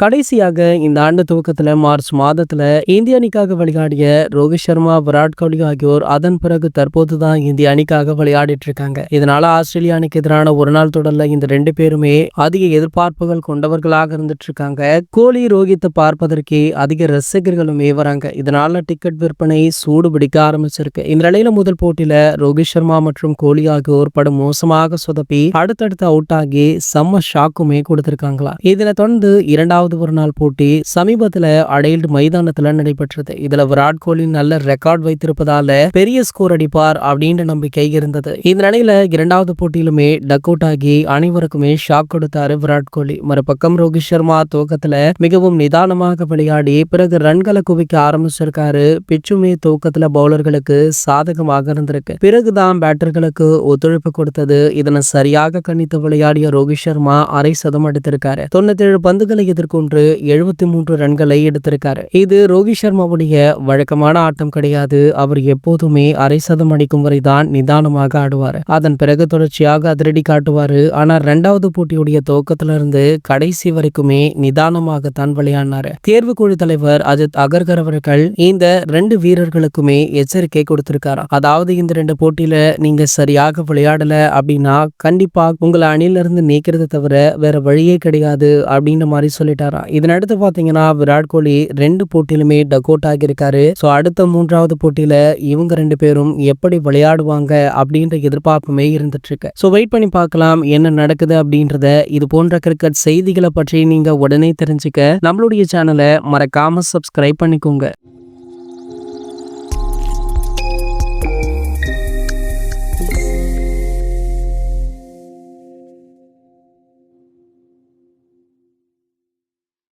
கடைசியாக இந்த ஆண்டு துவக்கத்தில் மார்ச் மாதத்தில் இந்திய அணிக்காக விளையாடிய ரோஹித் சர்மா விராட் கோலி ஆகியோர் அதன் பிறகு தற்போது தான் இந்திய அணிக்காக விளையாடிட்டு இருக்காங்க. இதனால ஆஸ்திரேலிய அணிக்கு எதிரான ஒரு நாள் தொடர்ல இந்த ரெண்டு பேருமே அதிக எதிர்பார்ப்புகள் கொண்டவர்களாக இருந்துட்டு இருக்காங்க. கோலி ரோஹித்தை பார்ப்பதற்கே அதிக ரசிகர்களுமே வராங்க. இதனால டிக்கெட் விற்பனை சூடு பிடிக்க ஆரம்பிச்சிருக்கு. இந்த நிலையில முதல் போட்டியில ரோஹித் சர்மா மற்றும் கோலி ஆகியோர் படும் மோசமாக சொதப்பி அடுத்தடுத்து அவுட் ஆகி செம்ம ஷாக்குமே கொடுத்திருக்காங்களா. இதனை தொடர்ந்து இரண்டாவது ஒரு நாள் போட்டி சமீபத்துல அடைல்டு மைதானத்துல நடைபெற்றது. இதுல விராட் கோலி நல்ல ரெக்கார்ட் வைத்திருப்பதால பெரிய ஸ்கோர் அடிப்பார் அப்படின்ற நம்பிக்கை இருந்தது. இந்த நிலையில இரண்டாவது போட்டியிலுமே டக் அவுட் ஆகி அனைவருக்குமே ஷாக் கொடுத்தாரு விராட் கோலி. மறுபக்கம் ரோஹித் சர்மா துவக்கத்துல மிகவும் நிதானமாக விளையாடி பிறகு ரன்களை குவிக்க ஆரம்பிச்சிருக்காரு. பிச்சுமே துவக்கத்துல பவுலர்களுக்கு சாதகமாக இருந்திருக்கு. பிறகுதான் பேட்டர்களுக்கு ஒத்துழைப்பு கொடுத்தது. இதனை சரியாக கணித்து விளையாடிய ரோஹித் சர்மா அரை சதம் அடித்திருக்காரு. தொண்ணூத்தி ஏழு பந்துகளை எதிர்கொண்டு எழுபத்தி மூன்று ரன்களை எடுத்திருக்காரு. இது ரோஹித் சர்மாவுடைய வழக்கமான ஆட்டம் கிடையாது. அவர் எப்போதுமே அரை சதம் அடிக்கும் வரைதான் நிதானமாக ஆடுவார். அதன் பிறகு தொடர்ச்சியாக அதிரடி காட்டுவாரு. ஆனால் ரெண்டாவது போட்டியுடைய துவக்கத்திலிருந்து கடைசி வரைக்குமே நிதானமாக தான் விளையாடினாரு. தேர்வு குழு தலைவர் அஜித் அகர்கர் அவர்கள் இந்த ரெண்டு வீரர்களுக்குமே எச்சரிக்கை கொடுத்திருக்காராம் அதாவது இந்த ரெண்டு போட்டியில நீங்க சரியாக விளையாடல அப்படின்னா கண்டிப்பா உங்களை அணிலிருந்து நீக்கிறது தவிர வேற வழியே கிடையாது அப்படின்ற மாதிரி சொல்லிட்டாராம் இதனடுத்து பாத்தீங்கன்னா விராட் கோலி ரெண்டு போட்டியிலுமே டக் அவுட் ஆகியிருக்காரு. ஸோ அடுத்த மூன்றாவது போட்டியில இவங்க ரெண்டு பேரும் எப்படி விளையாடுவாங்க அப்படின்ற எதிர்பார்ப்புமே இருந்துட்டு இருக்கு ஸோ வெயிட் பண்ணி பார்க்கலாம் என்ன நடக்குது அப்படின்றத. இது போன்ற கிரிக்கெட் செய்திகளை பற்றி நீங்க உடனே தெரிஞ்சுக்க நம்மளுடைய சேனலை மறக்காம சப்ஸ்கிரைப் பண்ணிக்கோங்க.